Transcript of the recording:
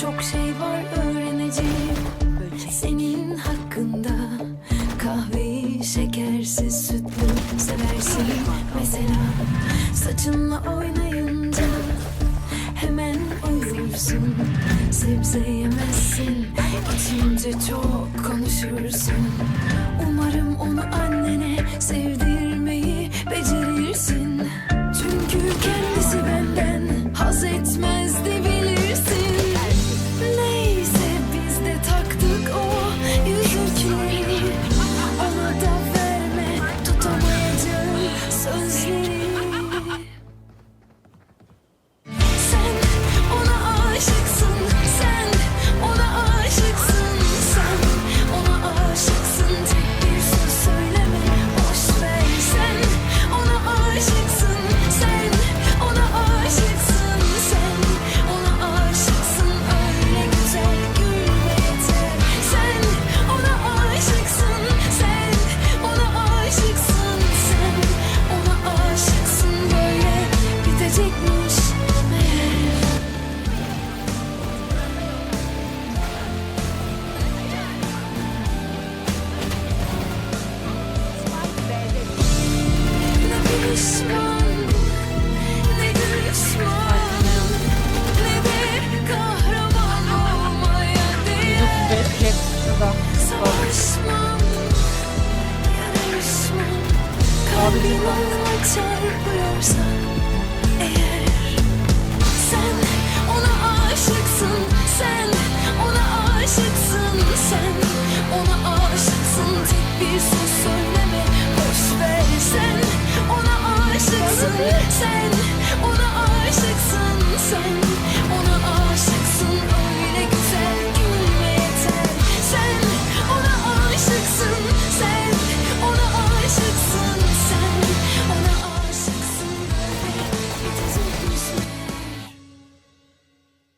Çok şey var öğreneceğim. Senin hakkında Kahveyi şekersiz sütlü seversin. Mesela Saçınla oynayınca hemen uyursun. Sebze yemezsin içince çok konuşursun. Umarım onu bitecekmiş meğer Ne pişman ne düşman ne de kahraman olmaya değer. Savaşmam kalbim ona çarpıyorsa